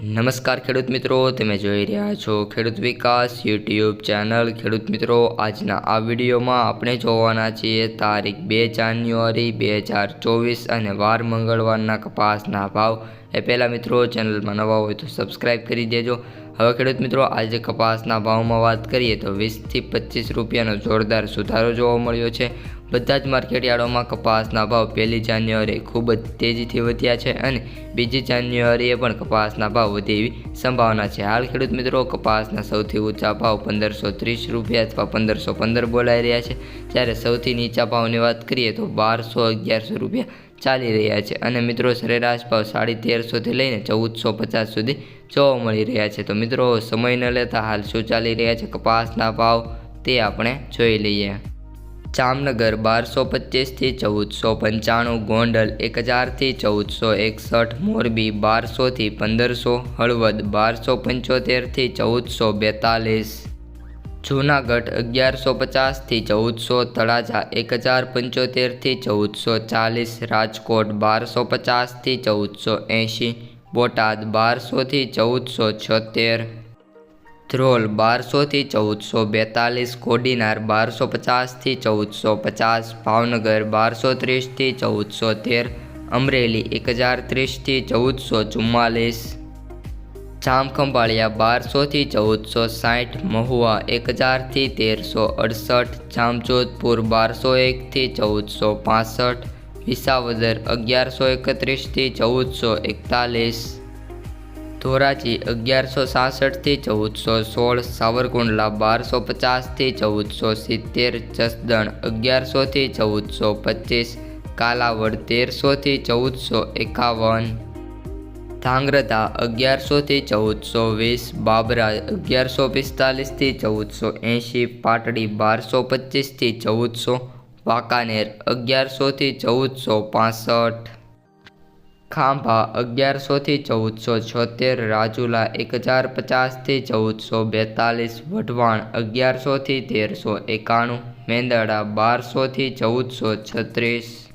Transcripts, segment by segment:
નમસ્કાર ખેડૂત મિત્રો, તમે જોઈ રહ્યા છો ખેડૂત વિકાસ યુટ્યુબ ચેનલ. ખેડૂત મિત્રો, આજના આ વિડીયોમાં આપણે જોવાના છીએ તારીખ બે જાન્યુઆરી બે હજાર ચોવીસ અને વાર મંગળવારના કપાસના ભાવ. એ પહેલાં મિત્રો, ચેનલમાં નવા હોય તો સબસ્ક્રાઈબ કરી દેજો. હવે ખેડૂત મિત્રો, આજે કપાસના ભાવમાં વાત કરીએ તો વીસથી પચીસ રૂપિયાનો જોરદાર સુધારો જોવા મળ્યો છે. બધા જ માર્કેટયાર્ડોમાં કપાસના ભાવ પહેલી જાન્યુઆરી ખૂબ જ તેજીથી વધ્યા છે અને બીજી જાન્યુઆરીએ પણ કપાસના ભાવ વધે એવી સંભાવના છે. હાલ ખેડૂત મિત્રો, કપાસના સૌથી ઊંચા ભાવ પંદરસો ત્રીસ રૂપિયા અથવા પંદરસો પંદર બોલાઈ રહ્યા છે. જ્યારે સૌથી નીચા ભાવની વાત કરીએ તો બારસો અગિયારસો રૂપિયા ચાલી રહ્યા છે. અને મિત્રો, સરેરાશ ભાવ સાડી તેરસોથી લઈને ચૌદસો પચાસ સુધી જોવા મળી રહ્યા છે? તો મિત્રો, સમય ન લેતા હાલ શું ચાલી રહ્યા છે? કપાસના ભાવ તે આપણે જોઈ લઈએ. જામનગર બારસો પચીસથી ચૌદસો પંચાણું, ગોંડલ એક હજારથી ચૌદસો એકસઠ, મોરબી બારસોથી પંદરસો, હળવદ બારસો પંચોતેરથી ચૌદસો બેતાલીસ, જૂનાગઢ અગિયારસો પચાસથી ચૌદસો, તળાજા એક હજાર પંચોતેરથી ચૌદસો ચાલીસ, રાજકોટ બારસો પચાસથી ચૌદસો એંશી બોટાદ બારસોથી ચૌદસો છોતેર, ધ્રોલ બારસોથી ચૌદસો બેતાલીસ, કોડીનાર બારસો પચાસથી ચૌદસો પચાસ, ભાવનગર બારસો ત્રીસથી ચૌદસો તેર, અમરેલી એક હજાર ત્રીસથી ચૌદસો ચુમ્માલીસ, જામખંભાળિયા બારસોથી ચૌદસો સાઠ, મહુવા એક હજારથી તેરસો અડસઠ, જામજોધપુર બારસો એકથી ચૌદસો પાસઠ વિસાવદર અગિયારસો એકત્રીસથી ચૌદસો એકતાલીસ. ધોરાજી અગિયારસો સાસઠથી ચૌદસો સોળ. સાવરકુંડલા બારસો પચાસથી ચૌદસો સિત્તેર. જસદણ અગિયારસોથી ચૌદસો પચીસ. કાલાવડ તેરસોથી ચૌદસો એકાવન. ધાંગ્રધા અગિયારસોથી ચૌદસો વીસ. બાબરા અગિયારસો પિસ્તાલીસથી ચૌદસો એંશી. પાટડી બારસો પચીસથી ચૌદસો વાંકાનેર અગિયારસોથી ચૌદસો પાસઠ. ખાંભા અગિયારસોથી ચૌદસો છોતેર. રાજુલા, એક હજાર પચાસથી ચૌદસો બેતાલીસ. વઢવાણ અગિયારસોથી તેરસો એકાણું. મેંદડા બારસોથી ચૌદસો છત્રીસ.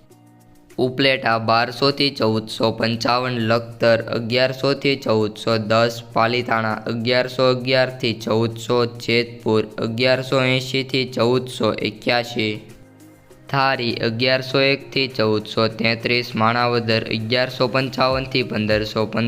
ઉપલેટા બારસોથી ચૌદસો પંચાવન. લખતર અગિયારસોથી ચૌદસો દસ. પાલીતાણા, અગિયારસો અગિયારથી ચૌદસો. જેતપુર, અગિયારસો એંશીથી ચૌદસો એક્યાસી થારી અગિયારસો એકથી ચૌદસો તેત્રીસ માણાવદર અગિયારસો પંચાવનથી પંદરસો પંદર